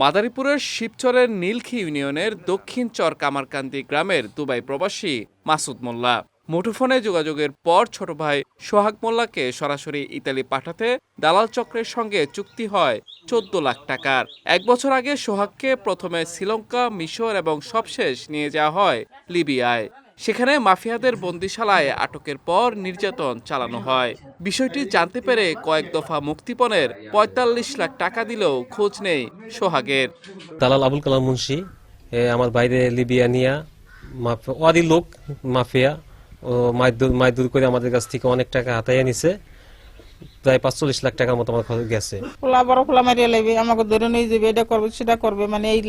মাদারীপুরের শিবচরের নীলখি ইউনিয়নের দক্ষিণ চর কামারকান্দি গ্রামের দুবাই প্রবাসী মাসুদ মোল্লা। মুঠোফোনে যোগাযোগের পর ছোট ভাই সোহাগ মোল্লাকে সরাসরি ইতালি পাঠাতে দালাল চক্রের সঙ্গে চুক্তি হয় চোদ্দ লাখ টাকার। এক বছর আগে সোহাগকে প্রথমে শ্রীলঙ্কা, মিশর এবং সবশেষ নিয়ে যাওয়া হয় লিবিয়ায়। সেখানে মাফিয়াদের বন্দিশালায় আটকের পর নির্যাতন চালানো হয়। বিষয়টি জানতে পেরে কয়েক দফা মুক্তিপণের পঁয়তাল্লিশ লাখ টাকা দিলেও খোঁজ নেই সোহাগের। দালাল আবুল কালাম মুন্সি আমার বাইরে লিবিয়া নিয়া মাফ- ওয়াদি লোক মাফিয়া ও মাইদুর মাইদুর করে আমাদের কাছ থেকে অনেক টাকা হাতাইয়া নিছে। প্রায় পাঁচচল্লিশ লাখ টাকার মতো আমার খরচ গেছে। পোলা বড় পোলা মারিয়া লাগবে আমাকে ধরে নিয়ে যাবে এটা করবে সেটা করবে মানে এই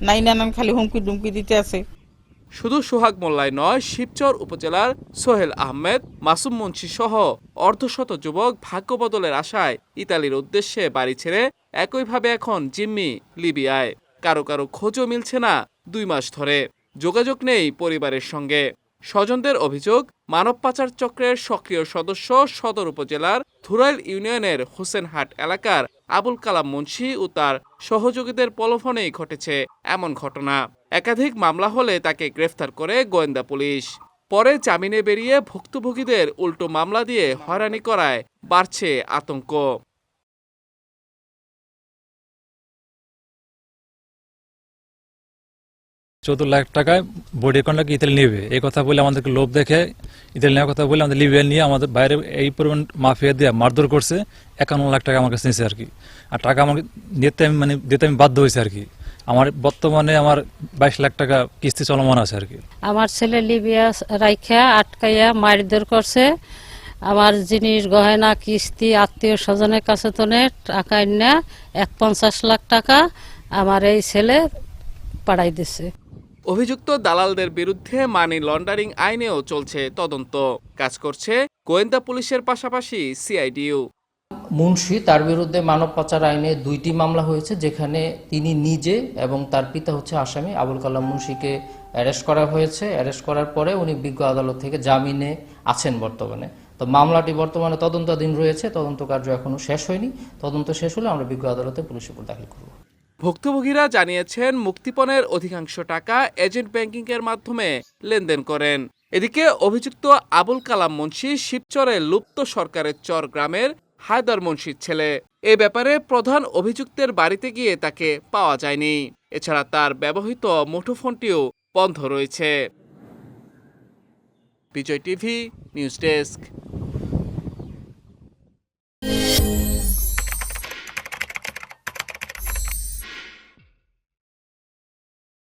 নাই নানান খালি হুমকি দুমকি দিতে আছে। শুধু সোহাগ মোল্লায় নয়, শিবচর উপজেলার সোহেল আহমেদ, মাসুম মুন্সি সহ অর্ধশত যুবক ভাগ্য বদলের আশায় ইতালির উদ্দেশ্যে বাড়ি ছেড়ে একইভাবে এখন জিম্মি লিবিয়ায়। কারও কারও খোঁজও মিলছে না দুই মাস ধরে। যোগাযোগ নেই পরিবারের সঙ্গে। স্বজনদের অভিযোগ, মানব পাচার চক্রের সক্রিয় সদস্য সদর উপজেলার ধুরাইল ইউনিয়নের হোসেনহাট এলাকার আবুল কালাম মুন্সি ও তার সহযোগীদের পলফনেই ঘটেছে এমন ঘটনা। একাধিক মামলা হলে তাকে গ্রেফতার করে গোয়েন্দা পুলিশ। পরে জামিনে বেরিয়ে ভুক্তভোগীদের উল্টো মামলা দিয়ে হয়রানি করায় বাড়ছে আতঙ্ক। চোদ্দ লাখ টাকায় বডি কন্ডাক্ট ইতালি নেবে? এই কথা বলে আমাদেরকে লোভ দেখে, ইতালি নেওয়ার কথা বলে আমাদের লিবিয়া নিয়ে আমাদের বাইরে এই পরিমাণ মাফিয়া দিয়ে মারধর করছে, একান্ন লাখ টাকা আমার কাছে নিয়েছে আর কি। আর টাকা আমাকে নিতে আমি মানে দিতে আমি বাধ্য হয়েছে আর কি। আমার বর্তমানে আমার বাইশ লাখ টাকা কিস্তি চলমান আছে আর কি। আমার ছেলে লিবিয়া রাইখা আটকাইয়া মারধর করছে। আমার জিনিস গয়না কিস্তি, আত্মীয় স্বজনের কাছে তো নে টাকা না এক পঞ্চাশ লাখ টাকা আমার এই ছেলে পাঠাই দিছে। অভিযুক্ত দালালদের বিরুদ্ধে মানি লন্ডারিং আইনেও চলছে তদন্ত। কাজ করছে গোয়েন্দা পুলিশের পাশাপাশি সিআইডিউ। মুন্সি তার বিরুদ্ধে মানব পাচার আইনে দুইটি মামলা হয়েছে, যেখানে তিনি নিজে এবং তার পিতা হচ্ছে আসামি আবুল কালাম মুন্সিকে অ্যারেস্ট করা হয়েছে। অ্যারেস্ট করার পরে উনি বিজ্ঞ আদালত থেকে জামিনে আছেন বর্তমানে। তো মামলাটি বর্তমানে তদন্তাধীন রয়েছে, তদন্ত কার্য এখনও শেষ হয়নি। তদন্ত শেষ হলে আমরা বিজ্ঞ আদালতে পুলিশ রিপোর্ট দাখিল করব। ভুক্তভোগীরা জানিয়েছেন মুক্তিপণের অধিকাংশ টাকা এজেন্ট ব্যাংকিংয়ের মাধ্যমে লেনদেন করেন। এদিকে অভিযুক্ত আবুল কালাম মুন্সি শিবচরের লুপ্ত সরকারের চর গ্রামের হায়দার মুন্সির ছেলে। এ ব্যাপারে প্রধান অভিযুক্তের বাড়িতে গিয়ে তাকে পাওয়া যায়নি। এছাড়া তার ব্যবহৃত মুঠোফোনটিও বন্ধ রয়েছে। Bijoy TV, news desk.